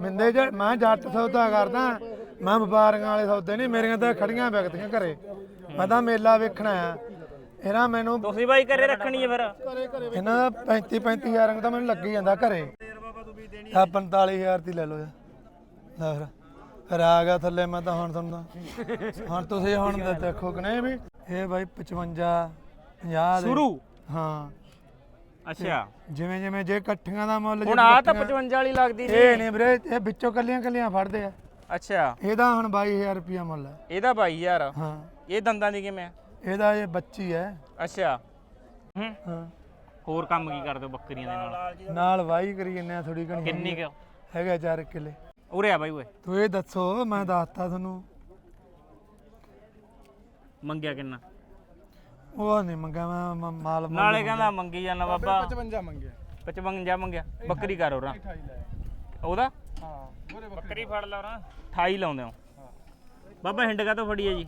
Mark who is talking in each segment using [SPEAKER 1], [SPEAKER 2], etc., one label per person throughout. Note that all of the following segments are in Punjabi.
[SPEAKER 1] ਮਿੰਦੇ ਜ ਮੈਂ ਜੱਟ ਸੌਦਾ ਕਰਦਾ ਮੈਂ ਵਪਾਰੀਆਂ ਵਾਲੇ ਸੌਦੇ ਨਹੀਂ ਮੇਰੀਆਂ ਤਾਂ ਖੜੀਆਂ ਵਿਕਦੀਆਂ ਘਰੇ। ਮੈਂ ਤਾਂ ਮੇਲਾ ਵੇਖਣਾ ਆ। ਇਹਨਾਂ ਮੈਨੂੰ
[SPEAKER 2] ਤੁਸੀਂ ਬਾਈ ਘਰੇ ਰੱਖਣੀ ਹੈ ਫਿਰ?
[SPEAKER 1] ਇਹਨਾਂ ਦਾ 35 35000 ਰੰਗ ਤਾਂ ਮੈਨੂੰ ਲੱਗੀ ਜਾਂਦਾ ਘਰੇ। ਆ 45000 ਦੀ ਲੈ ਲਓ ਯਾਰ ਲੈ ਫਿਰ। ਆ ਗਿਆ ਥੱਲੇ ਮੈਂ ਤਾਂ ਹੁਣ ਤੁਹਾਨੂੰ ਤਾਂ- ਹੁਣ ਤੁਸੀਂ ਹੁਣ ਦੇਖੋ ਕਿ ਨਹੀਂ ਵੀ ਇਹ ਬਾਈ 55 50 ਦੇ
[SPEAKER 2] ਸ਼ੁਰੂ?
[SPEAKER 1] ਹਾਂ।
[SPEAKER 2] ਅੱਛਾ।
[SPEAKER 1] ਜਿਵੇਂ ਜਿਵੇਂ ਜੇ ਇਕੱਠੀਆਂ ਦਾ ਮੁੱਲ
[SPEAKER 2] ਹੁਣ
[SPEAKER 1] ਜੇ
[SPEAKER 2] ਆ ਤਾਂ
[SPEAKER 1] ਇਕੱਠੀਆਂ-
[SPEAKER 2] 55 ਵਾਲੀ ਲੱਗਦੀ ਸੀ।
[SPEAKER 1] ਇਹ ਨਹੀਂ ਵੀਰੇ ਇਹ ਵਿੱਚੋਂ ਕੱਲੀਆਂ ਕੱਲੀਆਂ ਫੜਦੇ ਆ।
[SPEAKER 2] ਅੱਛਾ।
[SPEAKER 1] ਇਹਦਾ ਹੁਣ 22000 ਰੁਪਿਆ ਮੁੱਲ ਹੈ
[SPEAKER 2] ਇਹਦਾ 22000
[SPEAKER 1] ਹਾਂ।
[SPEAKER 2] ਇਹ ਦੰਦਾਂ ਦੀ ਕਿਵੇਂ ਆ?
[SPEAKER 1] ਇਹਦਾ ਇਹ ਬੱਚੀ ਹੈ
[SPEAKER 2] ਅੱਛਾ। ਹੂੰ।
[SPEAKER 1] ਹਾਂ।
[SPEAKER 2] ਹੋਰ ਕੰਮ ਕੀ ਕਰਦੇ ਹੋ ਬੱਕਰੀਆਂ ਦੇ ਨਾਲ?
[SPEAKER 1] ਨਾਲ ਵਾਹੀ ਕਰੀ ਜੰਨੇ ਆ ਥੋੜੀ ਘਣੀ।
[SPEAKER 2] ਕਿੰਨੀ ਕੁ?
[SPEAKER 1] ਹੈਗਾ 4 ਕਿੱਲੇ।
[SPEAKER 2] ਉਰੇ ਆ ਬਾਈ ਓਏ।
[SPEAKER 1] ਤੂੰ ਇਹ ਦੱਸੋ ਮੈਂ ਦੱਸਤਾ ਤੁਹਾਨੂੰ।
[SPEAKER 2] ਮੰਗਿਆ ਕਿੰਨਾ?
[SPEAKER 1] ਉਹ ਨਹੀਂ ਮੰਗਾ ਮੈਂ ਮ- ਮਾਲ
[SPEAKER 2] ਨਾਲੇ ਕਹਿੰਦਾ ਮੰਗੀ ਜਾਣਾ ਬਾਬਾ।
[SPEAKER 1] 55 ਮੰਗਿਆ।
[SPEAKER 2] 55 ਮੰਗਿਆ ਬੱਕਰੀ ਕਰ ਉਹਨਾਂ ਉਹਦਾ?
[SPEAKER 1] ਹਾਂ
[SPEAKER 2] ਬੱਕਰੀ ਫੜ ਲਾ ਉਹਨਾਂ 28 ਲਾਉਂਦੇ ਹੋ। ਬਾਬਾ ਹਿੰਡ ਕਾ ਤੋਂ ਫੜੀ ਹੈ ਜੀ?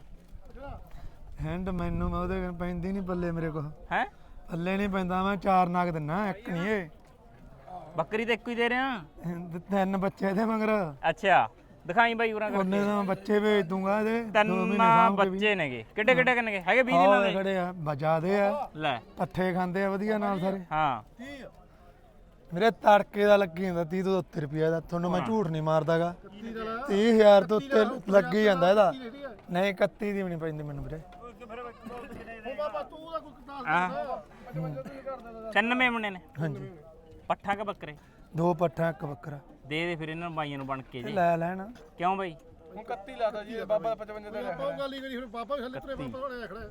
[SPEAKER 1] ਹੈਂਡ ਮੈਨੂੰ ਮੈਂ ਉਹਦੇ ਪੈਂਦੀ ਨਹੀਂ ਪੱਲੇ ਮੇਰੇ ਕੋਲ।
[SPEAKER 2] ਹੈ?
[SPEAKER 1] ਪੱਲੇ ਨਹੀਂ ਪੈਂਦਾ ਮੈਂ ਚਾਰ ਨਾਗ ਦਿੰਨਾ ਇੱਕ ਨਹੀਂ ਇਹ।
[SPEAKER 2] ਬੱਕਰੀ ਤਾਂ ਇੱਕੋ ਹੀ ਦੇ ਰਿਹਾ।
[SPEAKER 1] ਤਿੰਨ ਬੱਚੇ ਦੇ ਮਗਰ।
[SPEAKER 2] ਅੱਛਾ। ਦਿਖਾਈ ਬਾਈ ਉਰਾਂ
[SPEAKER 1] ਉਹਨੇ ਮੈਂ ਬੱਚੇ ਭੇਜ ਦੂੰਗਾ ਇਹਦੇ। ਦੋ
[SPEAKER 2] ਤਿੰਨ
[SPEAKER 1] ਮਹੀਨੇ ਸਾਂਭ ਕੇ ਵੀ
[SPEAKER 2] ਬੱਚੇ ਨੇਗੇ। ਕਿੱਡੇ ਕਿੱਡੇ ਕਿੰਨੇ ਹੈਗੇ 20 ਦਿਨਾਂ
[SPEAKER 1] ਆਹ
[SPEAKER 2] ਦੇ?
[SPEAKER 1] ਖੜੇ ਆ। ਬਜਾਦੇ ਆ।
[SPEAKER 2] ਲੈ।
[SPEAKER 1] ਪੱਠੇ ਖਾਂਦੇ ਆ ਵਧੀਆ ਨਾਲ ਸਾਰੇ।
[SPEAKER 2] ਹਾਂ।
[SPEAKER 1] ਮੇਰੇ ਤੜਕੇ ਦਾ ਲੱਗੀ ਜਾਂਦਾ 30 ਤੋਂ 70 ਰੁਪਏ ਦਾ ਤੁਹਾਨੂੰ ਮੈਂ ਝੂਠ ਨਹੀਂ ਮਾਰਦਾਗਾ। 30000 ਤੋਂ ਉੱਤੇ ਲੱਗੀ ਜਾਂਦਾ ਇਹਦਾ। ਨਹੀਂ 31 ਦੀ ਵੀ ਨਹੀਂ ਪੈਂਦੀ ਮੈਨੂੰ ਵੀਰੇ।
[SPEAKER 2] ਆ 96 ਮੁੰਡੇ ਨੇ।
[SPEAKER 1] ਹਾਂਜੀ।
[SPEAKER 2] ਪੱਠਾ ਕੇ ਬੱਕਰੇ?
[SPEAKER 1] ਦੋ ਪੱਠਾ ਇੱਕ ਬੱਕਰਾ।
[SPEAKER 2] ਦੇ ਦੇ ਫਿਰ ਇਹਨਾਂ ਬਾਈਆਂ ਨੂੰ ਬਣ ਕੇ ਜੀ।
[SPEAKER 1] ਲੈ ਲੈਣਾ।
[SPEAKER 2] ਕਿਉਂ ਬਾਈ?
[SPEAKER 1] ਹੁਣ 31 ਲਾਤਾ ਜੀ ਬਾਬਾ 55 ਦੇ ਪਾਉ ਗੱਲ ਹੀ ਕਰੀ ਹੁਣ ਪਾਪਾ ਵੀ ਥੱਲੇ ਤੇਰੇ ਪਾਪਾ ਹੋਣੇ ਖੜਾ ਆ।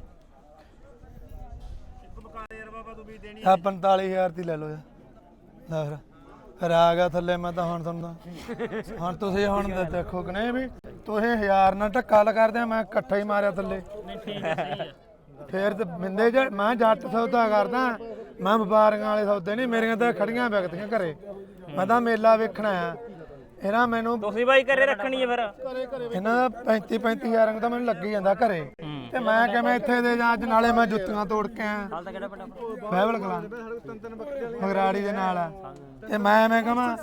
[SPEAKER 1] 45000 ਦੀ ਲੈ ਲਓ ਯਾਰ। ਲੈ ਫਿਰ। ਫਿਰ ਆ ਗਿਆ ਥੱਲੇ ਮੈਂ ਤਾਂ ਹੁਣ ਤੁਹਾਨੂੰ ਤਾਂ- ਹੁਣ ਤੁਸੀਂ ਹੁਣ ਤਾਂ ਦੇਖੋ ਕਿ ਨਹੀਂ ਵੀ ਤੁਸੀਂ ਹਜ਼ਾਰ ਨਾਲ ਧੱਕਾ ਲ ਕਰਦੇ ਮੈਂ ਇਕੱਠਾ ਹੀ ਮਾਰਿਆ ਥੱਲੇ। ਫੇਰ ਤੇ ਮਿੰਦੇ ਜ ਮੈਂ ਜੱਟ ਸੌਦਾ ਕਰਦਾ ਮੈਂ ਵਪਾਰੀਆਂ ਵਾਲੇ ਸੌਦੇ ਨਹੀਂ ਮੇਰੀਆਂ ਤਾਂ ਖੜੀਆਂ ਵਿਕਦੀਆਂ ਘਰੇ। ਮੈਂ ਤਾਂ ਮੇਲਾ ਵੇਖਣਾ ਆ। ਇਹਨਾਂ ਮੈਨੂੰ
[SPEAKER 2] ਤੁਸੀਂ ਬਾਈ ਘਰੇ ਰੱਖਣੀ ਹੈ ਫਿਰ?
[SPEAKER 1] ਇਹਨਾਂ ਦਾ 35 35000 ਰੰਗ ਤਾਂ ਮੈਨੂੰ ਲੱਗੀ ਜਾਂਦਾ ਘਰੇ। ਤੇ ਮੈਂ ਕਿਵੇਂ ਇੱਥੇ ਦੇ ਜਾਂ ਅੱਜ ਨਾਲੇ ਮੈਂ ਜੁੱਤੀਆਂ ਤੋੜ ਕੇ ਆਇਆ।
[SPEAKER 2] ਹਾਲ ਤਾਂ ਕਿਹੜਾ ਪਿੰਡ
[SPEAKER 1] ਬਾਈਬਲ ਕਲਾਂ। ਮਗਰਾੜੀ ਦੇ ਨਾਲ ਆ। ਤੇ ਮੈਂ ਐਵੇਂ ਕਹਾਂ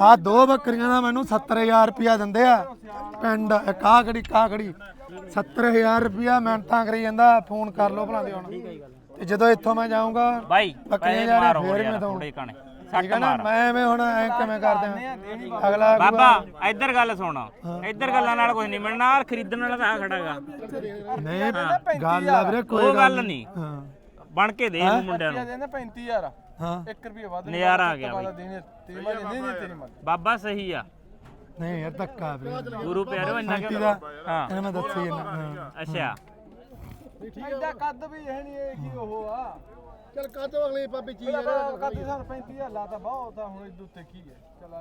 [SPEAKER 1] ਆ ਦੋ ਬੱਕਰੀਆਂ ਦਾ ਮੈਨੂੰ 70000 ਰੁਪਇਆ ਦਿੰਦੇ ਆ। ਪਿੰਡ ਇੱਕ ਆਹ ਖੜੀ ਕਾ ਖੜੀ 70000 ਰੁਪਇਆ ਮਿਹਨਤਾਂ ਕਰੀ ਜਾਂਦਾ। ਫੋਨ ਕਰ ਲਓ ਭਲਾ ਦੇ ਹੁਣ। ਤੇ ਜਦੋਂ ਇੱਥੋਂ ਮੈਂ ਜਾਊਂਗਾ
[SPEAKER 2] ਬਾਈ
[SPEAKER 1] ਬੱਕਰੀਆਂ
[SPEAKER 2] ਪੈਸੇ
[SPEAKER 1] ਜਾਣੇ
[SPEAKER 2] ਮਾਰੋ
[SPEAKER 1] ਫੇਰ
[SPEAKER 2] ਯਾਰ
[SPEAKER 1] ਮੈਂ ਦਊਂ।
[SPEAKER 2] ਥੋੜੇ ਕਾਣੇ।
[SPEAKER 1] ਠੀਕ
[SPEAKER 2] ਸੱਟ
[SPEAKER 1] ਹੈ ਨਾ
[SPEAKER 2] ਮਾਰ।
[SPEAKER 1] ਮੈਂ ਐਵੇਂ ਹੁਣ ਐ ਕਿਵੇਂ ਕਰਦੇ ਆ ਅਗਲਾ
[SPEAKER 2] ਬਾਬਾ ਇੱਧਰ ਗੱਲ ਸੁਣ। ਇੱਧਰ ਗੱਲਾਂ ਨਾਲ ਕੁਝ ਨਹੀਂ ਮਿਲਣਾ ਆਹ ਖਰੀਦਣ ਵਾਲਾ ਤਾਂ ਆ ਖੜਾਗਾ
[SPEAKER 1] ਨਹੀਂ ਗੱਲ ਆ ਵੀਰੇ ਕੋਈ
[SPEAKER 2] ਉਹ ਗੱਲ ਨਹੀਂ।
[SPEAKER 1] ਹਾਂ।
[SPEAKER 2] ਬਣ ਕੇ ਦੇ ਇਹਨੂੰ ਮੁੰਡਿਆਂ ਨੂੰ।
[SPEAKER 3] ਇਹਨੇ 35000
[SPEAKER 1] ਹਾਂ।
[SPEAKER 3] 1 ਰੁਪਏ ਵੱਧ
[SPEAKER 2] ਨਜ਼ਾਰਾ ਆ ਗਿਆ ਬਾਈ।
[SPEAKER 3] ਦੇਣੇ ਤੇਰੀ ਮਾਂ ਨਹੀਂ ਨਹੀਂ ਤੇਰੀ ਮਾਂ
[SPEAKER 2] ਬਾਬਾ ਸਹੀ ਆ।
[SPEAKER 1] ਨਹੀਂ ਯਾਰ ਧੱਕਾ ਵੀਰੇ।
[SPEAKER 2] ਗੁਰੂ ਪਿਆਰਿਓ ਇੰਨਾ
[SPEAKER 1] ਦਾ?
[SPEAKER 2] ਹਾਂ।
[SPEAKER 1] ਇਹਨੇ ਮੈਂ ਦੱਸੀ ਹਾਂ
[SPEAKER 2] ਅੱਛਾ।
[SPEAKER 3] ਐਡਾ ਕੱਦ ਵੀ ਇਹ ਨਹੀਂ ਇਹ ਕੀ ਉਹ ਆ।
[SPEAKER 1] ਚਲ ਕਾਦੋਂ ਅਗਲੇ ਪਾਪੀ ਚੀਜ਼
[SPEAKER 3] ਕੱਦ ਸਾਨੂੰ 35000 ਲਾਤਾ ਬਹੁਤ ਆ ਹੁਣ ਇਹਦੇ ਉੱਤੇ ਕੀ ਹੈ? ਚਲ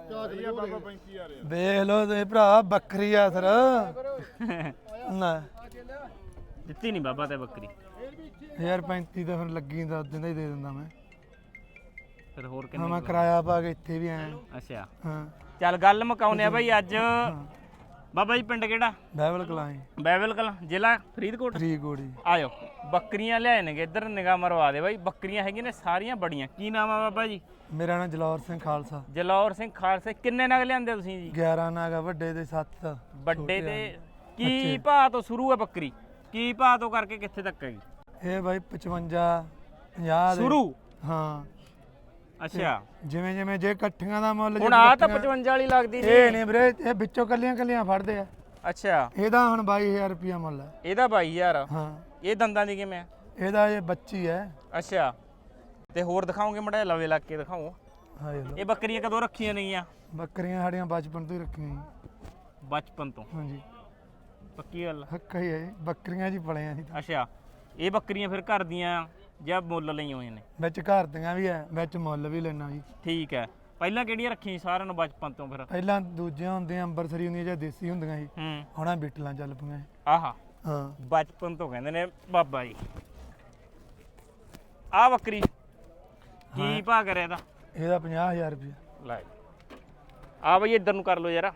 [SPEAKER 3] ਆ ਬਾਬਾ 35000
[SPEAKER 1] ਵੇਖ ਲੋ ਤੇ ਭਰਾ ਬੱਕਰੀ ਆ ਸਰ ਨਾ।
[SPEAKER 2] ਦਿੱਤੀ ਨਹੀਂ ਬਾਬਾ ਤੇ ਬੱਕਰੀ।
[SPEAKER 1] ਯਾਰ 35 ਤਾਂ ਫਿਰ ਲੱਗੀ ਦੱਸ ਦਿੰਦਾ ਹੀ ਦੇ ਦਿੰਦਾ ਮੈਂ।
[SPEAKER 2] ਫਿਰ ਹੋਰ
[SPEAKER 1] ਹਾਂ
[SPEAKER 2] ਕਿੰਨੇ
[SPEAKER 1] ਮੈਂ ਕਿਰਾਇਆ ਪਾ ਕੇ ਇੱਥੇ ਵੀ ਆਇਆ।
[SPEAKER 2] ਅੱਛਾ।
[SPEAKER 1] ਹਾਂ।
[SPEAKER 2] ਚੱਲ ਗੱਲ ਮੁਕਾਉਨੇ ਆ ਬਾਈ ਅੱਜ। ਬਾਬਾ ਜੀ ਪਿੰਡ ਕਿਹੜਾ?
[SPEAKER 1] ਬਾਈਬਲ ਕਲਾਈ
[SPEAKER 2] ਬੈਬਲ ਕਲਾਂ ਜ਼ਿਲ੍ਹਾ ਫਰੀਦਕੋਟ?
[SPEAKER 1] ਫਰੀ ਗੋੜੀ
[SPEAKER 2] ਆਇਓ ਬੱਕਰੀਆਂ ਲਿਆਏ ਨੇਗੇ ਇੱਧਰ ਨਿਗਾਹ ਮਰਵਾ ਦੇ ਬਾਈ ਬੱਕਰੀਆਂ ਹੈਗੀਆਂ ਨੇ ਸਾਰੀਆਂ ਬੜੀਆਂ। ਕੀ ਨਾਮ ਆ ਬਾਬਾ ਜੀ?
[SPEAKER 1] ਮੇਰਾ ਨਾਮ ਜਲੌਰ ਸਿੰਘ ਖਾਲਸਾ।
[SPEAKER 2] ਜਲੌਰ ਸਿੰਘ ਖਾਲਸੇ ਕਿੰਨੇ ਨਗ ਲਿਆਂਦੇ ਤੁਸੀਂ ਜੀ?
[SPEAKER 1] 11 ਨਾਗਾ ਵੱਡੇ ਦੇ 7
[SPEAKER 2] ਵੱਡੇ ਤੇ ਕੀ ਭਾਅ ਤੋਂ ਸ਼ੁਰੂ ਹੈ ਬੱਕਰੀ? ਕੀ ਭਾਅ ਤੋਂ ਕਰਕੇ ਕਿੱਥੇ ਤੱਕ ਹੈਗੀ?
[SPEAKER 1] ਇਹ ਬਾਈ 55 50 ਦੇ।
[SPEAKER 2] ਸ਼ੁਰੂ?
[SPEAKER 1] ਹਾਂ।
[SPEAKER 2] ਅੱਛਾ।
[SPEAKER 1] ਜਿਵੇਂ ਜਿਵੇਂ ਜੇ ਇਕੱਠੀਆਂ ਦਾ ਮੁੱਲ
[SPEAKER 2] ਹੁਣ ਆ ਤਾਂ 55 ਵਾਲੀ ਲੱਗਦੀ
[SPEAKER 1] ਇਹ ਨਹੀਂ ਵੀਰੇ ਇਹ ਵਿੱਚੋਂ ਕੱਲੀਆਂ ਕੱਲੀਆਂ ਫੜਦੇ ਆ।
[SPEAKER 2] ਅੱਛਾ।
[SPEAKER 1] ਇਹਦਾ ਹੁਣ 22000 ਰੁਪਇਆ ਮੁੱਲ ਹੈ
[SPEAKER 2] ਇਹਦਾ 22000
[SPEAKER 1] ਹਾਂ।
[SPEAKER 2] ਇਹ ਦੰਦਾਂ ਦੀ ਕਿਵੇਂ ਆ?
[SPEAKER 1] ਇਹਦਾ ਇਹ ਬੱਚੀ ਹੈ
[SPEAKER 2] ਅੱਛਾ। ਤੇ ਹੋਰ ਦਿਖਾਓਗੇ ਮੜਾ ਲਵੇ ਲੱਗ ਕੇ ਦਿਖਾਓ। ਇਹ ਬੱਕਰੀਆਂ ਕਦੋਂ ਰੱਖੀਆਂ ਨੇਗੀਆਂ?
[SPEAKER 1] ਬੱਕਰੀਆਂ ਸਾਡੀਆਂ ਬਚਪਨ ਤੋਂ ਹੀ ਰੱਖੀਆਂ ਜੀ।
[SPEAKER 2] ਬਚਪਨ ਤੋਂ?
[SPEAKER 1] ਹਾਂਜੀ।
[SPEAKER 2] ਪੱਕੀ ਗੱਲ
[SPEAKER 1] ਹੱਕਾ ਹੀ ਹੈ ਜੀ, ਬੱਕਰੀਆਂ ਹੀ ਪਲੇ ਆ ਤਾਂ।
[SPEAKER 2] ਅੱਛਾ। ਇਹ ਬੱਕਰੀਆਂ ਫਿਰ ਘਰ ਦੀਆਂ ਜਾਂ ਮੁੱਲ ਲਈਆਂ ਹੋਈਆਂ ਨੇ?
[SPEAKER 1] ਵਿੱਚ ਘਰ ਦੀਆਂ ਵੀ ਹੈ ਵਿੱਚ ਮੁੱਲ ਵੀ ਲੈਣਾ ਜੀ।
[SPEAKER 2] ਠੀਕ ਹੈ ਪਹਿਲਾਂ ਕਿਹੜੀਆਂ ਰੱਖੀਆਂ ਸੀ ਸਾਰਿਆਂ ਨੂੰ ਬਚਪਨ ਤੋਂ ਫਿਰ?
[SPEAKER 1] ਪਹਿਲਾਂ ਦੂਜੀਆਂ ਹੁੰਦੀਆਂ ਅੰਬਰਸਰੀ ਹੁੰਦੀਆਂ ਜਾਂ ਦੇਸੀ ਹੁੰਦੀਆਂ ਸੀ।
[SPEAKER 2] ਹੂੰ।
[SPEAKER 1] ਹੁਣ ਬਿੱਟਲਾਂ ਚੱਲ ਪਈਆਂ ਜੀ।
[SPEAKER 2] ਆਹਾ।
[SPEAKER 1] ਹਾਂ।
[SPEAKER 2] ਬਚਪਨ ਤੋਂ ਕਹਿੰਦੇ ਨੇ ਬਾਬਾ ਜੀ। ਆ ਬੱਕਰੀ ਕੀ ਭਾਅ ਕਰਿਆ ਇਹਦਾ?
[SPEAKER 1] ਇਹਦਾ 50000 ਰੁਪਇਆ।
[SPEAKER 2] ਲੈ ਆ ਬਈ ਇੱਧਰ ਨੂੰ ਕਰ ਲਓ ਯਾਰ।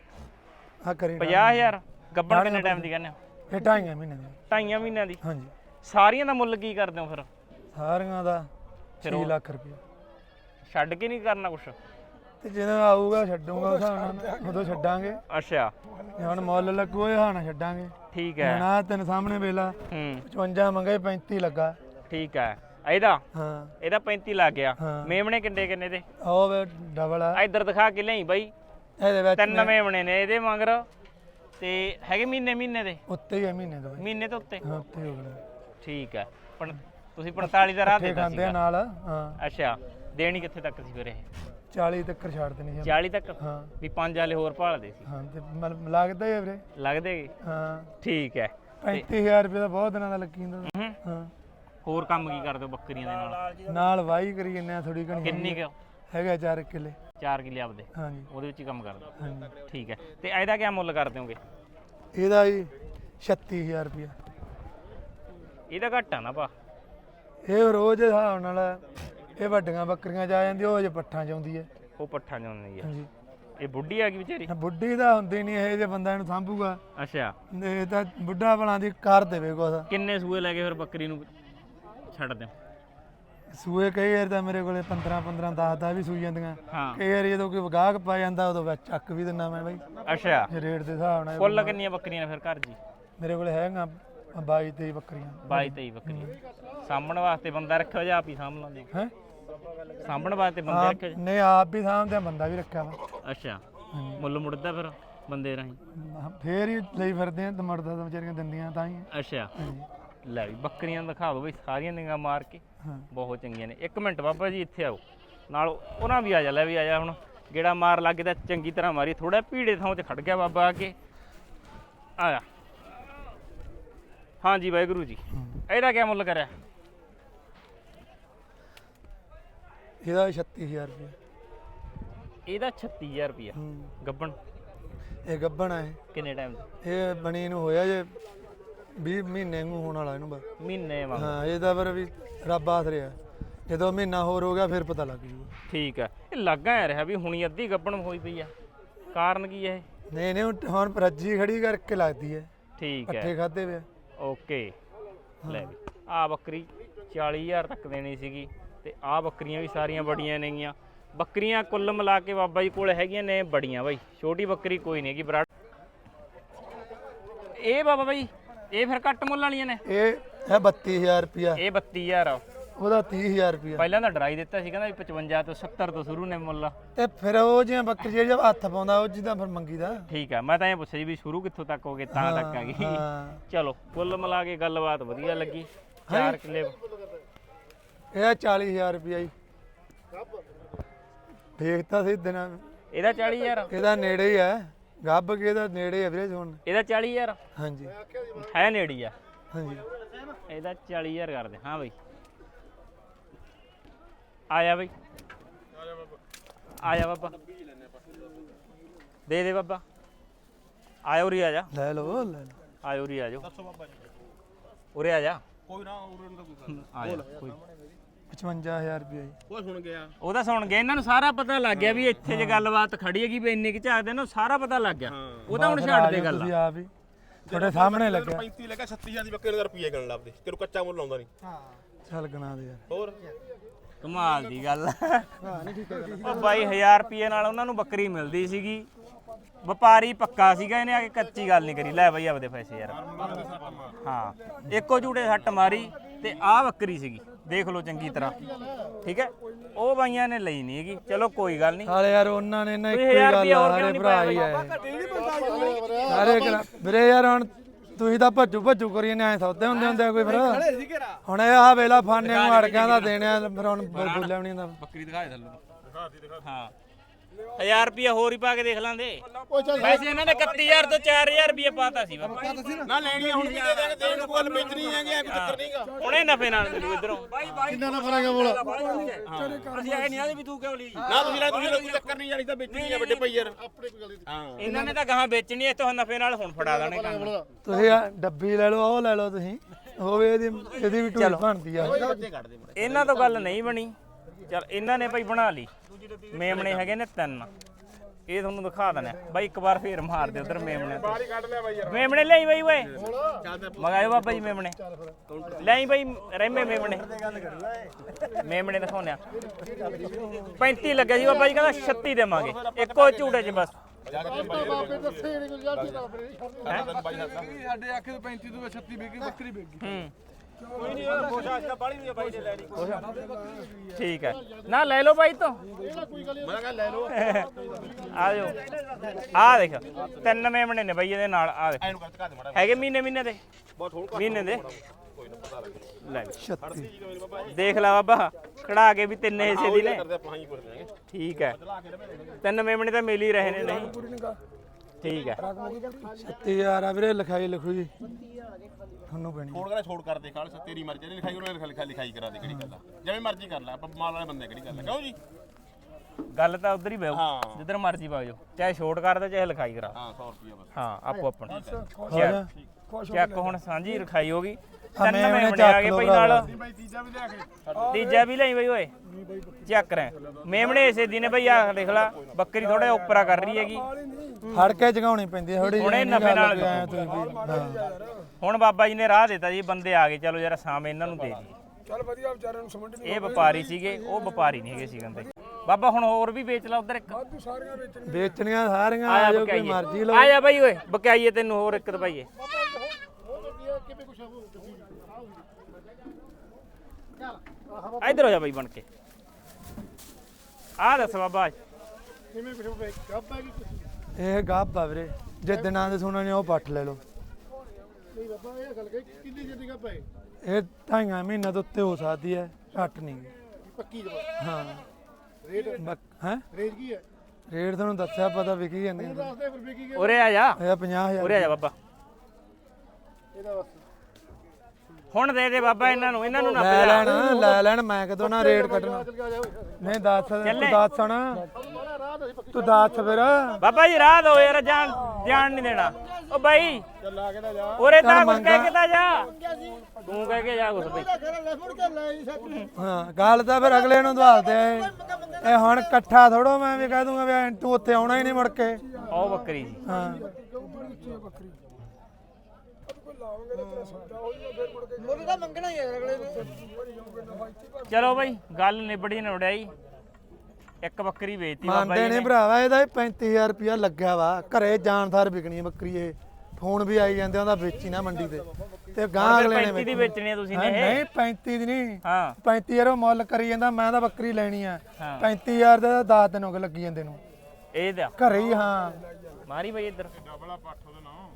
[SPEAKER 1] ਆ ਕਰੀ
[SPEAKER 2] 50000 ਗੱਬਣ ਕਿੰਨੇ ਟਾਈਮ ਦੀ ਕਹਿੰਦੇ ਹੋ?
[SPEAKER 1] ਇਹ ਢਾਈਆਂ ਮਹੀਨੇ ਦੀ
[SPEAKER 2] ਢਾਈਆਂ ਮਹੀਨਿਆਂ ਦੀ।
[SPEAKER 1] ਹਾਂਜੀ।
[SPEAKER 2] ਸਾਰੀਆਂ ਦਾ ਮੁੱਲ ਕੀ ਕਰਦੇ ਹੋ ਫਿਰ?
[SPEAKER 1] ਸਾਰੀਆਂ ਦਾ 6 ਲੱਖ ਰੁਪਇਆ।
[SPEAKER 2] ਛੱਡ ਕੇ ਨਹੀਂ ਕਰਨਾ ਕੁਛ?
[SPEAKER 1] ਤੇ ਜਦੋਂ ਆਊਗਾ ਛੱਡੂਗਾ ਉਸ ਹਿਸਾਬ ਨਾਲ ਉਦੋਂ ਛੱਡਾਂਗੇ।
[SPEAKER 2] ਅੱਛਾ।
[SPEAKER 1] ਜੇ ਹੁਣ ਮੁੱਲ ਲੱਗੂ ਇਹ ਹਾਣਾ ਛੱਡਾਂਗੇ।
[SPEAKER 2] ਠੀਕ ਹੈ।
[SPEAKER 1] ਨਾ ਤੈਨੂੰ ਸਾਹਮਣੇ ਵੇਲਾ।
[SPEAKER 2] ਹੂੰ।
[SPEAKER 1] 55 ਮੰਗੇ 35 ਲੱਗਾ।
[SPEAKER 2] ਠੀਕ ਹੈ। ਇਹਦਾ?
[SPEAKER 1] ਹਾਂ।
[SPEAKER 2] ਇਹਦਾ 35 ਲੱਗ ਗਿਆ।
[SPEAKER 1] ਹਾਂ।
[SPEAKER 2] ਮੇਮਣੇ ਕਿੰਨੇ ਕਿੰਨੇ ਦੇ?
[SPEAKER 1] ਉਹ ਵੇ ਡਬਲ ਆ।
[SPEAKER 2] ਇੱਧਰ ਦਿਖਾ ਕੇ ਲਈ ਬਾਈ।
[SPEAKER 1] ਇਹਦੇ ਵਿੱਚ
[SPEAKER 2] ਤਿੰਨ ਮੇਮਣੇ ਨੇ ਇਹਦੇ ਮਗਰ। ਤੇ ਹੈਗੇ ਮਹੀਨੇ ਮਹੀਨੇ ਦੇ?
[SPEAKER 1] ਉੱਤੇ ਹੀ ਆ ਮਹੀਨੇ ਦਾ
[SPEAKER 2] ਮਹੀਨੇ ਤੋਂ ਉੱਤੇ?
[SPEAKER 1] ਹਾਂ ਉੱਤੇ ਹੀ ਹੋ ਗਿਆ
[SPEAKER 2] ਠੀਕ ਹੈ। ਪਣ ਤੁਸੀਂ 45 ਦਾ ਰਾਹ
[SPEAKER 1] ਠੇ
[SPEAKER 2] ਦਿੱਤਾ
[SPEAKER 1] ਖਾਂਦੇ ਆ
[SPEAKER 2] ਸੀਗਾ।
[SPEAKER 1] ਨਾਲ ਹਾਂ।
[SPEAKER 2] ਅੱਛਾ ਦੇਣੀ ਕਿੱਥੇ ਤੱਕ ਸੀ ਫਿਰ ਇਹ?
[SPEAKER 1] 40 ਤੱਕ ਛੱਡ ਦੇਣੀ ਸੀ।
[SPEAKER 2] 40 ਤੱਕ?
[SPEAKER 1] ਹਾਂ।
[SPEAKER 2] ਵੀ ਪੰਜ ਵਾਲੇ ਹੋਰ ਭਾਲਦੇ ਸੀ।
[SPEAKER 1] ਹਾਂ ਤੇ ਮਤਲਬ ਲੱਗਦਾ ਹੀ ਆ ਵੀਰੇ।
[SPEAKER 2] ਲੱਗਦੇ
[SPEAKER 1] ਹਾਂ।
[SPEAKER 2] ਠੀਕ ਹੈ।
[SPEAKER 1] 35000 ਰੁਪਏ ਦਾ ਬਹੁਤ ਦਿਨਾਂ ਦਾ ਲੱਗੀ ਜਾਂਦਾ।
[SPEAKER 2] ਹੂੰ
[SPEAKER 1] ਹਾਂ।
[SPEAKER 2] ਹੋਰ ਕੰਮ ਕੀ ਕਰਦੇ ਹੋ ਬੱਕਰੀਆਂ ਦੇ ਨਾਲ?
[SPEAKER 1] ਨਾਲ ਵਾਹੀ ਕਰੀ ਜੰਨੇ ਆ ਥੋੜੀ ਘਣੀ
[SPEAKER 2] ਕਿੰਨੀ ਕੁ?
[SPEAKER 1] ਹੈਗਾ 4 ਕਿੱਲੇ।
[SPEAKER 2] 4 ਕਿੱਲੇ ਆਪਦੇ?
[SPEAKER 1] ਹਾਂਜੀ।
[SPEAKER 2] ਉਹਦੇ ਵਿੱਚ ਹੀ ਕੰਮ ਕਰਦੇ ਹੋ।
[SPEAKER 1] ਹਾਂਜੀ।
[SPEAKER 2] ਠੀਕ ਹੈ। ਤੇ ਇਹਦਾ ਕੀ ਮੁੱਲ ਕਰ ਦਿਓਗੇ
[SPEAKER 1] ਇਹਦਾ ਹੀ 36000 ਰੁਪਏ
[SPEAKER 2] ਇਹਦਾ ਘੱਟ ਆ ਨਾ ਪਾ
[SPEAKER 1] ਇਹ ਰੋਜ਼ ਦੇ ਹਿਸਾਬ ਨਾਲ ਇਹ ਵੱਡੀਆਂ ਬੱਕਰੀਆਂ ਚ ਆ ਜਾਂਦੀ ਉਹ ਜੇ ਪੱਠਾਂ ਚ ਆਉਂਦੀ ਹੈ।
[SPEAKER 2] ਉਹ ਪੱਠਾ ਜਾਂਦੀ ਆ
[SPEAKER 1] ਹਾਂਜੀ।
[SPEAKER 2] ਇਹ ਬੁੱਢੀ ਆ ਗਈ ਵਿਚਾਰੀ?
[SPEAKER 1] ਬੁੱਢੀ ਦਾ ਹੁੰਦੀ ਨਹੀਂ ਇਹ ਜੇ ਬੰਦਾ ਇਹਨੂੰ ਸਾਂਭੂਗਾ।
[SPEAKER 2] ਅੱਛਾ।
[SPEAKER 1] ਇਹ ਤਾਂ ਬੁੱਢਾ ਭਲਾਂ ਦੀ ਕਰ ਦੇਵੇ ਕੁਛ।
[SPEAKER 2] ਕਿੰਨੇ ਸੂਏ ਲੈ ਕੇ ਫਿਰ ਬੱਕਰੀ ਨੂੰ ਛੱਡ ਦਿਓ?
[SPEAKER 1] ਸੂਏ ਕਈ ਵਾਰ ਤਾਂ ਮੇਰੇ ਕੋਲੇ 15 15 10 10 ਵੀ ਸੂਈ ਜਾਂਦੀਆਂ।
[SPEAKER 2] ਹਾਂ।
[SPEAKER 1] ਕਈ ਵਾਰ ਜਦੋਂ ਕੋਈ ਵਗਾਹਕ ਪਾ ਜਾਂਦਾ ਉਦੋਂ ਵਿੱਚ ਚੱਕ ਵੀ ਦਿੰਦਾ ਮੈਂ ਬਾਈ।
[SPEAKER 2] ਅੱਛਾ।
[SPEAKER 1] ਰੇਟ ਦੇ ਹਿਸਾਬ ਨਾਲ
[SPEAKER 2] ਕੁੱਲ ਕਿੰਨੀਆਂ ਬੱਕਰੀਆਂ ਨੇ ਫਿਰ ਘਰ ਜੀ?
[SPEAKER 1] ਮੇਰੇ ਕੋਲੇ ਹੈਗਾ 22 23 ਬੱਕਰੀਆਂ।
[SPEAKER 2] 22 23 ਬੱਕਰੀਆਂ। ਸਾਂਭਣ ਵਾਸਤੇ ਬੰਦਾ ਰੱਖਿਓ ਜਾਂ ਆਪ ਹੀ ਸਾਂਭ ਲੈਂਦੇ ਹੋ?
[SPEAKER 1] ਹੈ?
[SPEAKER 2] ਸਾਂਭਣ ਵਾਸਤੇ ਬੰਦੇ ਰੱਖਿਓ ਜੀ?
[SPEAKER 1] ਨਹੀਂ ਆਪ ਵੀ ਸਾਂਭਦੇ ਆ, ਬੰਦਾ ਵੀ ਰੱਖਿਆ ਵਾ।
[SPEAKER 2] ਅੱਛਾ। ਮੁੱਲ ਮੁੜਦਾ ਫਿਰ ਬੰਦੇ ਰਾਹੀਂ?
[SPEAKER 1] ਹਾਂ, ਫੇਰ ਹੀ ਲਈ ਫਿਰਦੇ ਆ ਤੇ ਮਰਦਾ ਤਾਂ ਵਿਚਾਰੀਆਂ ਦਿੰਦੀਆਂ ਤਾਂ ਹੀ ਆ।
[SPEAKER 2] ਅੱਛਾ।
[SPEAKER 1] ਹਾਂਜੀ।
[SPEAKER 2] ਲੈ ਵੀ ਬੱਕਰੀਆਂ ਦਿਖਾ ਦਿਓ ਬਈ ਸਾਰੀਆਂ ਮਾਰ ਕੇ।
[SPEAKER 1] ਹਾਂ।
[SPEAKER 2] ਬਹੁਤ ਚੰਗੀਆਂ ਨੇ। ਇੱਕ ਮਿੰਟ ਬਾਬਾ ਜੀ ਇੱਥੇ ਆਓ। ਨਾਲ ਉਹਨਾਂ ਵੀ ਆ ਜਾ ਲੈ ਵੀ ਆ ਜਾ ਹੁਣ। ਗੇੜਾ ਮਾਰ ਲੱਗੇ ਤਾਂ ਚੰਗੀ ਤਰ੍ਹਾਂ ਮਾਰੀ। ਥੋੜਾ ਭੀੜੇ ਥਾਂ 'ਚ ਖੜ ਗਿਆ ਬਾਬਾ ਆ ਕੇ ਆ ਜਾ। ਹਾਂਜੀ ਵਾਹਿਗੁਰੂ ਜੀ। ਇਹਦਾ ਕੀ ਮੁੱਲ ਕਰਿਆ?
[SPEAKER 1] ਇਹਦਾ 36000 ਰੁਪਏ
[SPEAKER 2] ਇਹਦਾ 36000 ਰੁਪਇਆ।
[SPEAKER 1] ਹੂੰ।
[SPEAKER 2] ਗੱਬਣ?
[SPEAKER 1] ਇਹ ਗੱਬਣ ਆ ਇਹ।
[SPEAKER 2] ਕਿੰਨੇ ਟਾਈਮ ਦਾ?
[SPEAKER 1] ਇਹ ਬਣੀ ਨੂੰ ਹੋਇਆ ਜੇ 20 ਮਹੀਨੇ ਨੂੰ ਹੋਣ ਵਾਲਾ ਇਹਨੂੰ ਬਸ।
[SPEAKER 2] ਮਹੀਨੇ ਵਾਂਗ।
[SPEAKER 1] ਹਾਂ ਇਹਦਾ ਪਰ ਵੀ ਰੱਬ ਆਸ ਰਿਹਾ। ਜਦੋਂ ਮਹੀਨਾ ਹੋਰ ਹੋ ਗਿਆ ਫਿਰ ਪਤਾ ਲੱਗ ਜੂਗਾ।
[SPEAKER 2] ਠੀਕ ਆ। ਇਹ ਲੱਗਾ ਆ ਰਿਹਾ ਵੀ ਹੁਣੀ ਅੱਧੀ ਗੱਬਣ ਹੋਈ ਪਈ ਆ। ਕਾਰਨ ਕੀ ਹੈ ਇਹ?
[SPEAKER 1] ਨਹੀਂ ਨਹੀਂ ਹੁਣ- ਹੁਣ ਰੱਜੀ ਖੜੀ ਕਰਕੇ ਲੱਗਦੀ ਹੈ।
[SPEAKER 2] ਠੀਕ ਹੈ।
[SPEAKER 1] ਪੱਠੇ ਖਾਦੇ ਵੇ
[SPEAKER 2] ਓਕੇ। ਲੈ ਵੀ। ਆ ਬੱਕਰੀ 40000 ਤੱਕ ਦੇਣੀ ਸੀਗੀ ਤੇ ਆ ਬੱਕਰੀਆਂ ਵੀ ਸਾਰੀਆਂ ਬੜੀਆਂ ਨੇਗੀਆਂ। ਬੱਕਰੀਆਂ ਕੁੱਲ ਮਿਲਾ ਕੇ ਬਾਬਾ ਜੀ ਕੋਲ ਹੈਗੀਆਂ ਨੇ ਬੜੀਆਂ ਬਾਈ। ਛੋਟੀ ਬੱਕਰੀ ਕੋਈ ਨਹੀਂ ਹੈਗੀ ਬਰਾੜ। ਇਹ ਬਾਬਾ ਬਾਈ ਇਹ ਫਿਰ ਘੱਟ ਮੁੱਲ ਵਾਲੀਆਂ ਨੇ?
[SPEAKER 1] ਇਹ ਹੈ 32000 ਰੁਪਿਆ
[SPEAKER 2] ਇਹ 32000 ਆ।
[SPEAKER 1] ਉਹਦਾ 30000 ਰੁਪਿਆ
[SPEAKER 2] ਪਹਿਲਾਂ ਤਾਂ ਡਰਾਈ ਦਿੱਤਾ ਸੀ ਕਹਿੰਦਾ ਵੀ 55 ਤੋਂ 70 ਤੋਂ ਸ਼ੁਰੂ ਨੇ ਮੁੱਲ।
[SPEAKER 1] ਤੇ ਫਿਰ ਉਹ ਜਿਹਾ ਬੱਕਰੀ ਜਿਹੜੀ ਜਦ ਹੱਥ ਪਾਉਂਦਾ ਉਹ ਜਿੱਦਾਂ ਫਿਰ ਮੰਗੀਦਾ।
[SPEAKER 2] ਠੀਕ ਆ ਮੈਂ ਤਾਂ ਇਹ ਪੁੱਛਿਆ ਜੀ ਵੀ ਸ਼ੁਰੂ ਕਿੱਥੋਂ ਤੱਕ ਹੋ ਗਏ ਤਾਂ ਤੱਕ ਆ ਗਈ।
[SPEAKER 1] ਹਾਂ।
[SPEAKER 2] ਚਲੋ ਕੁੱਲ ਮਿਲਾ ਕੇ ਗੱਲਬਾਤ ਵਧੀਆ ਲੱਗੀ। 4 ਕਿੱਲੇ।
[SPEAKER 1] ਇਹ 40000 ਰੁਪਿਆ ਜੀ। ਦੇਖਤਾ ਸੀ ਦਿਨ
[SPEAKER 2] ਇਹਦਾ 40000
[SPEAKER 1] ਇਹਦਾ ਨੇੜੇ ਹੀ ਹੈ ਗੱਬ ਕੇ ਇਹਦਾ ਨੇੜੇ ਹੈ ਵੀਰੇ ਹੁਣ।
[SPEAKER 2] ਇਹਦਾ 40000
[SPEAKER 1] ਹਾਂਜੀ।
[SPEAKER 2] ਹੈ ਨੇੜੀ ਆ।
[SPEAKER 1] ਹਾਂਜੀ।
[SPEAKER 2] ਇਹਦਾ 40000 ਕਰਦੇ ਹਾਂ ਬਈ। ਆਇਆ ਬਈ। ਆਇਆ ਬਾਬਾ। ਦੇ ਦੇ ਬਾਬਾ। ਆਇਆ ਉਰੀ ਆ ਜਾ।
[SPEAKER 1] ਲੈ ਲਓ ਲੈ ਲਓ।
[SPEAKER 2] ਆਇਆ ਉਰੀ ਆ ਜਾ। ਉਰੇ ਆ ਜਾ।
[SPEAKER 3] ਕੋਈ ਨਾ ਉਰਨ ਦਾ ਕੋਈ
[SPEAKER 2] ਆ ਜਾ ਕੋਈ।
[SPEAKER 1] 55000 ਰੁਪਿਆ ਜੀ।
[SPEAKER 3] ਕੋਈ ਸੁਣ ਗਿਆ।
[SPEAKER 2] ਉਹ ਤਾਂ ਸੁਣ ਗਏ ਇਹਨਾਂ ਨੂੰ ਸਾਰਾ ਪਤਾ ਲੱਗ ਗਿਆ ਵੀ ਇੱਥੇ ਜੇ ਗੱਲਬਾਤ ਖੜੀ ਹੈਗੀ ਵੀ ਇੰਨੇ ਕਿ ਝਾਕਦੇ ਨੇ ਸਾਰਾ ਪਤਾ ਲੱਗ ਗਿਆ। ਉਹ ਤਾਂ ਹੁਣ ਛੱਡ
[SPEAKER 1] ਆ
[SPEAKER 2] ਦੇ
[SPEAKER 1] ਜਾਓ
[SPEAKER 2] ਗੱਲ।
[SPEAKER 1] ਤੁਸੀਂ ਆਪ ਹੀ। ਤੁਹਾਡੇ ਸਾਹਮਣੇ ਲੱਗਿਆ।
[SPEAKER 3] 35 ਲੱਗਾ 36000 ਦੀ ਬੱਕਰੀ ਦਾ ਰੁਪਈਆ ਗਣ ਲੱਭਦੇ ਤੈਨੂੰ ਕੱਚਾ ਮੁੱਲ ਲਾਉਂਦਾ ਨਹੀਂ।
[SPEAKER 1] ਚੱਲ ਗਣਾ ਦੇ ਯਾਰ।
[SPEAKER 3] ਹੋਰ।
[SPEAKER 2] ਕਮਾਲ ਦੀ ਗੱਲ ਉਹ ਬਾਈ 1000 ਰੁਪਏ ਨਾਲ ਉਹਨਾਂ ਨੂੰ ਬੱਕਰੀ ਮਿਲਦੀ ਸੀਗੀ। ਵਪਾਰੀ ਪੱਕਾ ਸੀਗਾ ਇਹਨੇ ਆ ਕੇ ਕੱਚੀ ਗੱਲ ਨਹੀਂ ਕਰੀ। ਲੈ ਬਈ ਆਪਦੇ ਪੈਸੇ ਯਾਰ। ਹਾਂ ਇੱਕੋ ਝੂਟੇ ਸੱਟ ਮਾਰੀ ਤੇ ਆਹ ਬੱਕਰੀ ਸੀਗੀ। ਦੇਖ ਲਓ ਚੰਗੀ ਤਰ੍ਹਾਂ। ਠੀਕ ਹੈ? ਉਹ ਬਾਈਆਂ ਨੇ ਲਈ ਨਹੀਂ ਹੈਗੀ। ਚਲੋ ਕੋਈ ਗੱਲ ਨਹੀਂ
[SPEAKER 1] ਹਾਲੇ ਯਾਰ ਉਹਨਾਂ ਨੇ ਨਾ ਇੱਕੋ ਹੀ ਗੱਲ
[SPEAKER 2] ਰੁਪਇਆ ਹੋਰ
[SPEAKER 1] ਆ
[SPEAKER 2] ਕਿਉਂ
[SPEAKER 1] ਸਾਰੇ
[SPEAKER 2] ਨਹੀਂ
[SPEAKER 1] ਭਰਾ ਹੀ ਆਏ ਸਾਰੇ ਕਰਾ- ਵੀਰੇ ਯਾਰ ਹੁਣ ਤੁਸੀਂ ਤਾਂ ਭੱਜੂ ਭੱਜੂ ਕਰੀ ਨੇ ਐ ਸੌਦੇ ਹੁੰਦੇ ਹੁੰਦੇ ਆ ਕੋਈ ਫਿਰ। ਹੁਣ ਇਹ ਆ ਵੇਲਾ ਫਾਨੇ ਨੂੰ ਅੜਕਿਆਂ ਦਾ ਦੇਣਿਆ ਫਿਰ ਹੁਣ ਬੋਲਿਆ ਵੀ ਨਹੀਂ ਹੁੰਦਾ
[SPEAKER 2] ਬੱਕਰੀ ਦਿਖਾਏ ਥੱਲੋਂ। ਹਾਂ। 1000 ਰੁਪਏ ਹੋਰ ਹੀ ਪਾ ਕੇ ਦੇਖ ਲਾਂਦੇ। ਵੈਸੇ ਇਹਨਾਂ ਨੇ 31000 ਤੋਂ 4000 ਰੁਪਏ ਪਾਤਾ ਸੀ ਬਾਬਾ।
[SPEAKER 3] ਨਾ? ਲੈਣੀਆਂ ਹੁਣ ਵੀ ਦੇ ਦੇਣ ਨੂੰ ਕੋਈ ਵੇਚਣੀ ਹੈਗੇ ਕੋਈ ਚੱਕਰ ਨਹੀਂਗਾ
[SPEAKER 2] ਹੁਣੇ ਨਫੇ ਨਾਲ ਮਿਲੂ ਇਧਰੋਂ।
[SPEAKER 3] ਕਿੰਨਾ ਨਾ ਫਰਾਂਗਾ ਬੋਲ?
[SPEAKER 2] ਅਸੀਂ ਇਹ ਨਹੀਂ ਆਦੇ ਵੀ ਤੂੰ ਕਿਉਂ ਲਈ?
[SPEAKER 3] ਨਾ ਤੁਸੀਂ ਨਾ ਤੁਸੀਂ ਕੋਈ ਚੱਕਰ ਨਹੀਂ ਜਾਣੀ ਤਾਂ ਵੇਚਣੀ ਆ ਵੱਡੇ ਭਾਈ ਯਾਰ। ਹਾਂ।
[SPEAKER 2] ਇਹਨਾਂ ਨੇ ਤਾਂ ਗਾਹਾਂ ਵੇਚਣੀ ਇੱਥੋਂ ਨਫੇ ਨਾਲ ਹੁਣ ਫੜਾ ਦੇਣੇ ਕੰਮ।
[SPEAKER 1] ਤੁਸੀਂ ਆ ਡੱਬੀ ਲੈ ਲਓ ਉਹ ਲੈ ਲਓ ਤੁਸੀਂ। ਹੋਵੇ ਇਹਦੀ ਇਹਦੀ ਵੀ ਟੂਲ ਬਣਦੀ ਆ।
[SPEAKER 2] ਇਹਨਾਂ ਤੋਂ ਗੱਲ ਨਹੀਂ ਬਣੀ। ਚਲ ਇਹਨਾਂ ਨੇ ਭਾਈ ਬਣਾ ਲਈ। ਮੇਮਣੇ ਹੈਗੇ ਨੇ ਤਿੰਨ। ਇਹ ਤੁਹਾਨੂੰ ਦਿਖਾ ਦਨੇ ਬਾਈ ਇੱਕ ਵਾਰ ਫੇਰ ਮਾਰ ਦੇ ਉਧਰ ਮੇਮਣੇ। ਬਾਹਰ ਕੱਢ ਲਿਆ ਬਾਈ ਯਾਰ। ਮੇਮਣੇ ਲਈ ਬਾਈ ਓਏ। ਮਗਾਇਓ ਬਾਬਾ ਜੀ ਮੇਮਣੇ। ਲਈ ਬਾਈ ਰਹਿਮੇ ਮੇਮਣੇ। ਮੇਮਣੇ ਦਿਖਾਉਂਦੇ ਆ। 35 ਲੱਗਿਆ ਜੀ ਬਾਬਾ ਜੀ ਕਹਿੰਦਾ 36 ਦੇਵਾਂਗੇ। ਇੱਕੋ ਝੂਟੇ 'ਚ ਬਸ।
[SPEAKER 3] ਸਾਡੇ ਆਖੇ ਤੋਂ 35 ਤੋਂ 36 ਵਿਕੀ ਬੱਕਰੀ
[SPEAKER 2] ਹੂੰ।
[SPEAKER 3] ਕੋਈ ਨਹੀਂ ਯਾਰ ਕੋਸ਼ਾ ਅੱਜ ਬਾਲੀ ਵੀ ਬਾਈ ਨੇ ਲੈਣੀ
[SPEAKER 2] ਠੀਕ ਹੈ। ਨਾ ਲੈ ਲਓ ਬਾਈ ਤੋਂ।
[SPEAKER 3] ਮੈਂ ਕਿਹਾ ਲੈ ਲਓ।
[SPEAKER 2] ਆ ਜਾਓ। ਆ ਦੇਖ ਤਿੰਨ ਮੇਮਣੇ ਨੇ ਬਾਈ ਇਹਦੇ ਨਾਲ ਆ ਦੇਖ।
[SPEAKER 3] ਇਹਨੂੰ ਕਰ ਦੇ ਮਾੜਾ
[SPEAKER 2] ਹੈਗੇ ਮਹੀਨੇ ਮਹੀਨੇ ਦੇ?
[SPEAKER 3] ਬਹੁਤ
[SPEAKER 2] ਮਹੀਨੇ ਦੇ? ਲੈ ਵੀ।
[SPEAKER 1] 36
[SPEAKER 2] ਦੇਖ ਲੈ ਬਾਬਾ ਖੜਾ ਕੇ ਵੀ ਤਿੰਨ ਹਿੱਸੇ ਦੀ ਨੇ।
[SPEAKER 3] ਕਰਦੇ ਆਪਾਂ ਹਾਂ ਹੀ। ਪੁੱਛ ਲਾਂਗੇ
[SPEAKER 2] ਠੀਕ ਹੈ ਤਿੰਨ ਮੇਮਣੇ ਤਾਂ ਮਿਲ ਹੀ ਰਹੇ ਨੇ ਨਹੀਂ? ਠੀਕ ਹੈ।
[SPEAKER 1] 36000 ਆ ਵੀਰੇ ਲਿਖਾਈ ਲਿਖੂ ਜੀ। ਤੁਹਾਨੂੰ ਪੈਣੀ
[SPEAKER 3] ਛੋੜ ਕਰਾ ਛੋੜ ਕਰ ਦੇ ਖਾਲਸਾ ਤੇਰੀ ਮਰਜ਼ੀ ਨਹੀਂ ਲਿਖਾਈ ਉਹਨੇ ਲਿਖਾ ਲਿਖਾਈ ਕਰਾ ਦੇ ਕਿਹੜੀ ਗੱਲ ਆ। ਜਿਵੇਂ ਮਰਜ਼ੀ ਕਰ ਲੈ ਆਪਾਂ ਮਾਲ ਵਾਲੇ ਬੰਦੇ ਕਿਹੜੀ ਗੱਲ ਆ। ਕਿਉਂ ਜੀ?
[SPEAKER 2] ਗੱਲ ਤਾਂ ਉਧਰ ਹੀ
[SPEAKER 3] ਹਾਂ।
[SPEAKER 2] ਜਿੱਧਰ ਮਰਜ਼ੀ ਪਾਓ ਜੋ ਚਾਹੇ ਛੋਟ ਕਰ ਦੋ ਚਾਹੇ ਲਿਖਾਈ ਕਰਾ।
[SPEAKER 3] ਹਾਂ 100 ਰੁਪਿਆ ਬਸ।
[SPEAKER 2] ਹਾਂ ਆਪੋ ਆਪਣਾ।
[SPEAKER 1] ਹੋ ਜਾ।
[SPEAKER 2] ਚੱਕ ਹੁਣ ਸਾਂਝੀ ਰਖਾਈ ਹੋ ਗਈ।
[SPEAKER 1] ਹਾਂ,
[SPEAKER 2] ਤਿੰਨ
[SPEAKER 1] ਮੇਮਣੇ
[SPEAKER 2] ਮੇਮਣੇ
[SPEAKER 1] ਚੱਕ
[SPEAKER 2] ਆ ਗਏ ਬਈ। ਨਾਲ।
[SPEAKER 3] ਬਾਈ ਤੀਜਾ ਵੀ ਲਿਆ ਕੇ।
[SPEAKER 2] ਤੀਜਾ ਵੀ ਲਈ ਬਈ ਓਏ। ਚੱਕ ਰੇ ਮੇਮਣੇ ਇਸੇ ਦੀ ਨੇ ਬਈ ਆ ਦੇਖ ਲੈ ਬੱਕਰੀ ਥੋੜਾ ਜਿਹਾ ਉੱਪਰਾ ਕਰ ਰਹੀ ਹੈਗੀ।
[SPEAKER 1] ਫੜ ਕੇ ਜਗਾਉਣੀ ਪੈਂਦੀ ਥੋੜੀ
[SPEAKER 2] ਹੁਣੇ ਨਫੇ ਨਾਲ
[SPEAKER 1] ਤੁਸੀਂ ਵੀ। ਹਾਂ
[SPEAKER 2] ਹੁਣ ਬਾਬਾ ਜੀ ਨੇ ਰਾਹ ਦਿੱਤਾ ਜੀ ਬੰਦੇ ਆ ਗਏ ਚਲੋ ਯਾਰ ਸਾਹਮਣੇ ਇਹਨਾਂ ਨੂੰ ਦੇ ਦੀ
[SPEAKER 3] ਚੱਲ ਵਧੀਆ ਵਿਚਾਰਿਆਂ ਨੂੰ ਸਮਝ
[SPEAKER 2] ਇਹ ਵਪਾਰੀ ਸੀਗੇ ਉਹ ਵਪਾਰੀ ਨਹੀਂ ਹੈਗੇ ਸੀ ਕਹਿੰਦੇ ਬਾਬਾ ਹੁਣ ਹੋਰ ਵੀ ਵੇਚ ਲਾ ਉਧਰ ਇੱਕ।
[SPEAKER 3] ਸਾਰੀਆਂ
[SPEAKER 1] ਵੇਚਣੀਆਂ। ਸਾਰੀਆਂ ਆ ਜੋ ਕੋਈ ਮਰਜ਼ੀ ਲਓ।
[SPEAKER 2] ਆਇਆ ਬਾਈ ਓਏ ਬਕਾਈਏ ਤੈਨੂੰ ਹੋਰ ਇੱਕ ਦਵਾਈਏ। ਇਧਰ ਹੋ ਜਾ ਬਾਈ ਬਣ ਕੇ। ਆ ਦੱਸ ਬਾਬਾ।
[SPEAKER 3] ਕਿਵੇਂ ਕੁਛ ਹੈ ਕਿ
[SPEAKER 1] ਇਹ ਗੱਪ ਆ ਵੀਰੇ। ਜੇ ਦਿਨਾਂ ਦੇ ਸੁਣਨੇ ਉਹ ਪੱਠ ਲੈ ਲਓ।
[SPEAKER 3] ਨਹੀਂ ਬਾਬਾ ਇਹ ਗੱਲ ਕਹੀ ਕਿੰਨੀ
[SPEAKER 1] ਇਹ ਢਾਈਆਂ ਮਹੀਨਾ ਤੋਂ ਉੱਤੇ ਹੋ ਸਕਦੀ ਹੈ ਘੱਟ ਨਹੀਂ।
[SPEAKER 3] ਪੱਕੀ ਜਵਾ
[SPEAKER 1] ਹਾਂ।
[SPEAKER 3] ਰੇਟ?
[SPEAKER 1] ਹੈ?
[SPEAKER 3] ਰੇਟ ਕੀ ਹੈ?
[SPEAKER 1] ਰੇਟ ਤੁਹਾਨੂੰ ਦੱਸਿਆ ਪਤਾ ਵਿਕੀ ਜਾਂਦੇ ਆ।
[SPEAKER 3] ਦੱਸ ਦੇ ਫਿਰ ਵਿਕੀ ਗਿਆ
[SPEAKER 2] ਉਰੇ ਆ ਜਾ।
[SPEAKER 1] ਇਹ 50000
[SPEAKER 2] ਉਰੇ ਆ ਜਾ ਬਾਬਾ।
[SPEAKER 3] ਇਹਦਾ ਬਸ।
[SPEAKER 2] ਹੁਣ ਦੇ ਦੇ ਬਾਬਾ ਇਹਨਾਂ ਨੂੰ ਇਹਨਾਂ ਨੂੰ ਨਾ
[SPEAKER 1] ਲੈ ਲੈਣ ਲੈ ਲੈਣ ਮੈਂ ਕਦੋਂ ਨਾ ਰੇਟ ਕੱਢਣਾ। ਨਹੀਂ ਦੱਸ ਤੂੰ ਦੱਸ ਹੁਣ। ਤੂੰ ਦੱਸ ਫਿਰ।
[SPEAKER 2] ਬਾਬਾ ਜੀ ਰਾਹ ਦੋ ਯਾਰ ਜਾਣ ਜਾਣ ਨਹੀਂ ਦੇਣਾ। ਓ ਬਾਈ
[SPEAKER 3] ਚੱਲ ਕੇ ਤਾਂ ਜਾ
[SPEAKER 2] ਉਰੇ ਤਾਂ ਕੁਝ ਕਹਿ ਕੇ ਤਾਂ ਜਾ। ਤੂੰ ਕਹਿ ਕੇ ਜਾ ਕੁਛ ਬਈ
[SPEAKER 1] ਹਾਂ ਗੱਲ ਤਾਂ ਫਿਰ ਅਗਲੇ ਨੂੰ ਦਵਾਲਦੇ ਆ। ਇਹ। ਹੁਣ ਇਕੱਠਾ ਥੋੜੋ ਮੈਂ ਵੀ ਕਹਿ ਦੂੰਗਾ ਵੀ ਤੂੰ ਉੱਥੇ ਆਉਣਾ ਹੀ ਨਹੀਂ ਮੁੜ ਕੇ।
[SPEAKER 2] ਉਹ ਬੱਕਰੀ ਜੀ।
[SPEAKER 1] ਹਾਂ।
[SPEAKER 3] ਮੁੱਲ ਤਾਂ ਮੰਗਣਾ ਹੀ ਹੈ ਅਗਲੇ ਨੇ।
[SPEAKER 2] ਚਲੋ ਬਾਈ ਗੱਲ ਨਿਬੜੀ ਨਾ ਉਡਾਈ ਇੱਕ ਬੱਕਰੀ ਵੇਚਤੀ ਬਾਬਾ
[SPEAKER 1] ਮੰਨਦੇ
[SPEAKER 2] ਜੀ
[SPEAKER 1] ਨੇ
[SPEAKER 2] ਨੇ।
[SPEAKER 1] ਭਰਾਵਾ ਇਹਦਾ ਹੀ 35000 ਰੁਪਇਆ ਲੱਗਿਆ ਵਾ। ਘਰੇ ਜਾਨਦਾਰ ਵਿਕਣੀ ਹੈ ਬੱਕਰੀ ਇਹ। ਫੋਨ ਵੀ ਆਈ ਜਾਂਦੇ ਉਹਦਾ ਵੇਚੀ ਨਾ ਮੰਡੀ ਤੇ। ਤੇ ਗਾਂ ਅਗਲੇ ਨੇ
[SPEAKER 2] 35 ਦੀ ਵੇਚਣੀ। ਆ ਤੁਸੀਂ
[SPEAKER 1] ਹਾਂ,
[SPEAKER 2] ਨੇ ਇਹ।
[SPEAKER 1] ਨਹੀਂ 35 ਦੀ ਨਹੀਂ।
[SPEAKER 2] ਹਾਂ।
[SPEAKER 1] 35000 ਉਹ ਮੁੱਲ ਕਰੀ ਜਾਂਦਾ ਮੈਂ ਤਾਂ ਬੱਕਰੀ ਲੈਣੀ ਆ।
[SPEAKER 2] ਹਾਂ।
[SPEAKER 1] 35000 ਦਾ 10 ਦਿਨ ਹੋ ਗਏ ਲੱਗੀ ਜਾਂਦੇ ਨੂੰ।
[SPEAKER 2] ਇਹ ਦਾ
[SPEAKER 1] ਘਰੇ ਹੀ ਹਾਂ।
[SPEAKER 2] ਮਾਰੀ ਬਾਈ ਇੱਧਰ।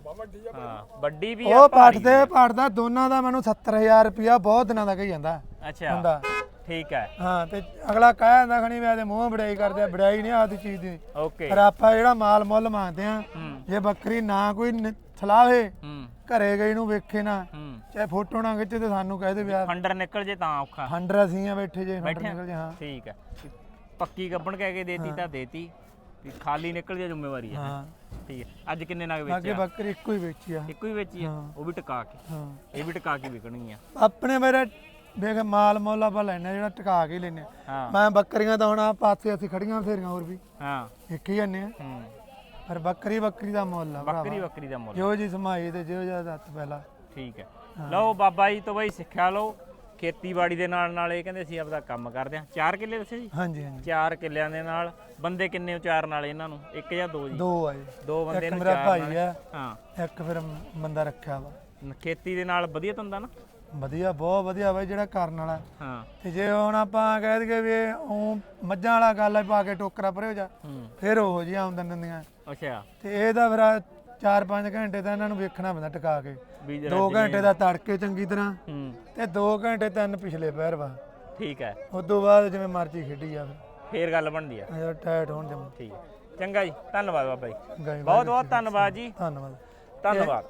[SPEAKER 2] ਹਾਂ ਵੱਡੀ ਵੀ ਆ
[SPEAKER 1] ਉਹ
[SPEAKER 2] ਭਾਰੀ
[SPEAKER 1] ਤੇ ਪੱਟਦਾ ਦੋਨਾਂ ਦਾ ਮੈਨੂੰ 70000 ਰੁਪਇਆ ਬਹੁਤ ਦਿਨਾਂ ਦਾ ਕਹੀ ਜਾਂਦਾ
[SPEAKER 2] ਅੱਛਾ
[SPEAKER 1] ਹੁੰਦਾ।
[SPEAKER 2] ਠੀਕ ਹੈ।
[SPEAKER 1] ਹਾਂ ਤੇ ਅਗਲਾ ਕਹਿ ਜਾਂਦਾ ਖਣੀ ਵੀ ਆਦੇ ਮੂੰਹ ਬੜਾਈ ਕਰਦੇ ਆ ਬੜਾਈ ਨਹੀਂ ਆਦੀ ਚੀਜ਼ ਦੀ।
[SPEAKER 2] ਓਕੇ।
[SPEAKER 1] ਪਰ ਆਪਾਂ ਜਿਹੜਾ ਮਾਲ ਮੁੱਲ ਮੰਗਦੇ ਆ
[SPEAKER 2] ਹੂੰ।
[SPEAKER 1] ਜੇ ਬੱਕਰੀ ਨਾ ਕੋਈ ਨ- ਥਲਾਵੇ
[SPEAKER 2] ਹੂੰ।
[SPEAKER 1] ਘਰੇ ਗਈ ਨੂੰ ਵੇਖੇ ਨਾ
[SPEAKER 2] ਹੂੰ।
[SPEAKER 1] ਚਾਹੇ ਫੋਟੋ ਨਾ ਖਿੱਚੇ ਤੇ ਸਾਨੂੰ ਕਹਿ ਦੇ ਵੀ ਆ।
[SPEAKER 2] ਫੰਡਰ ਨਿਕਲ ਜੇ ਤਾਂ ਔਖਾ।
[SPEAKER 1] ਹੰਡਰ ਅਸੀਂ ਆ ਬੈਠੇ ਜੇ ਹੰਡਰ
[SPEAKER 2] ਬੈਠੇ ਆ?
[SPEAKER 1] ਨਿਕਲ ਜੇ ਹਾਂ।
[SPEAKER 2] ਠੀਕ ਹੈ। ਪੱਕੀ ਗੱਬਣ ਕਹਿ ਕੇ ਦੇਤੀ ਤਾਂ ਦੇਤੀ। ਵੀ ਖਾਲੀ ਨਿਕਲ ਜੇ ਜ਼ਿੰਮੇਵਾਰੀ ਹੈ।
[SPEAKER 1] ਹਾਂ।
[SPEAKER 2] ਠੀਕ ਹੈ। ਅੱਜ ਕਿੰਨੇ ਨਗ
[SPEAKER 1] ਅੱਗੇ
[SPEAKER 2] ਵੇਚਿਆ
[SPEAKER 1] ਬੱਕਰੀ ਇੱਕੋ ਹੀ ਵੇਚੀ ਆ।
[SPEAKER 2] ਇੱਕੋ ਹੀ ਵੇਚੀ ਆ? ਉਹ ਵੀ ਟਿਕਾ ਕੇ।
[SPEAKER 1] ਹਾਂ।
[SPEAKER 2] ਇਹ ਵੀ ਟਿਕਾ ਕੇ ਵਿਕਣੀ ਆ।
[SPEAKER 1] ਆਪਣੇ ਮੇਰੇ ਵੇਖ ਮਾਲ ਮੁੱਲ ਆਪਾਂ ਲੈਣੇ ਜਿਹੜਾ ਟਿਕਾ ਕੇ ਲੈਣੇ
[SPEAKER 2] ਹਾਂ।
[SPEAKER 1] ਮੈਂ ਬੱਕਰੀਆਂ ਤਾਂ ਹੁਣ ਆ ਪਾਸੇ ਅਸੀਂ ਖੜੀਆਂ ਫੇਰੀਆਂ ਹੋਰ ਵੀ।
[SPEAKER 2] ਹਾਂ।
[SPEAKER 1] ਇੱਕ ਹੀ ਜਾਂਦੇ ਆ।
[SPEAKER 2] ਹੂੰ।
[SPEAKER 1] ਪਰ ਬੱਕਰੀ ਬੱਕਰੀ ਦਾ ਮੁੱਲ ਆ ਭਰਾਵਾ।
[SPEAKER 2] ਬੱਕਰੀ ਬੱਕਰੀ ਦਾ ਮੁੱਲ
[SPEAKER 1] ਜੋ ਜੀ ਸਮਾਈ ਤੇ ਜੋ ਜਿਹਾ ਦੱਤ ਪਹਿਲਾ।
[SPEAKER 2] ਠੀਕ ਹੈ। ਲਓ ਬਾਬਾ ਜੀ ਤੋਂ ਬਈ ਸਿੱਖਿਆ ਲਓ। ਖੇਤੀਬਾੜੀ ਦੇ ਨਾਲ ਨਾਲ ਇਹ ਕਹਿੰਦੇ ਸੀ ਆਪਦਾ ਕੰਮ ਕਰਦੇ ਆ 4 ਕਿੱਲੇ ਦੱਸੇ ਜੀ?
[SPEAKER 1] ਹਾਂਜੀ ਹਾਂਜੀ।
[SPEAKER 2] 4 ਕਿੱਲਿਆਂ ਦੇ ਨਾਲ ਬੰਦੇ ਕਿੰਨੇ ਉਚਾਰਨ ਵਾਲੇ ਇਹਨਾਂ ਨੂੰ? ਇੱਕ ਜਾਂ ਦੋ ਜੀ?
[SPEAKER 1] ਦੋ ਆਏ
[SPEAKER 2] ਦੋ ਬੰਦੇ
[SPEAKER 1] ਇੱਕ
[SPEAKER 2] ਨੂੰ
[SPEAKER 1] ਮੇਰਾ
[SPEAKER 2] ਚਾਰਨ
[SPEAKER 1] ਭਾਈ
[SPEAKER 2] ਵਾਲੇ।
[SPEAKER 1] ਆ।
[SPEAKER 2] ਹਾਂ।
[SPEAKER 1] ਇੱਕ ਫਿਰ ਬੰਦਾ ਰੱਖਿਆ ਵਾ।
[SPEAKER 2] ਖੇਤੀ ਦੇ ਨਾਲ ਵਧੀਆ ਧੰਦਾ ਨਾ?
[SPEAKER 1] ਵਧੀਆ ਬਹੁਤ ਵਧੀਆ ਬਾਈ ਜਿਹੜਾ ਕਰਨ ਵਾਲਾ।
[SPEAKER 2] ਹਾਂ।
[SPEAKER 1] ਤੇ ਜੇ ਹੁਣ ਆਪਾਂ ਕਹਿ ਦਈਏ ਵੀ ਉਹ ਮੱਝਾਂ ਵਾਲਾ ਗੱਲ ਆ ਪਾ ਕੇ ਟੋਕਰਾ ਹੋ ਜਾ
[SPEAKER 2] ਹੂੰ।
[SPEAKER 1] ਫਿਰ ਉਹੋ ਜੀ ਆਮਦਨ ਦਿੰਦੀਆਂ।
[SPEAKER 2] ਅੱਛਾ।
[SPEAKER 1] ਤੇ ਇਹਦਾ ਫਿਰ 4-5 ਘੰਟੇ ਤਾਂ ਇਹਨਾਂ ਨੂੰ ਵੇਖਣਾ ਪੈਂਦਾ ਟਿਕਾ ਕੇ।
[SPEAKER 2] ਬੀਜ
[SPEAKER 1] 2 ਘੰਟੇ ਦਾ ਤੜਕੇ ਚੰਗੀ ਤਰ੍ਹਾਂ
[SPEAKER 2] ਹੂੰ।
[SPEAKER 1] ਤੇ 2 ਘੰਟੇ ਤਿੰਨ ਪਿਛਲੇ ਪੈਰ ਵਾ
[SPEAKER 2] ਠੀਕ ਹੈ।
[SPEAKER 1] ਉਸ ਤੋਂ ਬਾਅਦ ਜਿਵੇਂ ਮਰਜ਼ੀ ਖੇਡੀ ਜਾਵੇ।
[SPEAKER 2] ਫੇਰ ਗੱਲ ਬਣਦੀ ਆ।
[SPEAKER 1] ਅਜਾ ਟਾਇਟ ਹੋਣ ਜਮ।
[SPEAKER 2] ਠੀਕ ਹੈ। ਚੰਗਾ ਜੀ ਧੰਨਵਾਦ ਬਾਬਾ ਜੀ। ਬਹੁਤ ਬਹੁਤ ਧੰਨਵਾਦ ਜੀ।
[SPEAKER 1] ਧੰਨਵਾਦ।
[SPEAKER 2] ਧੰਨਵਾਦ।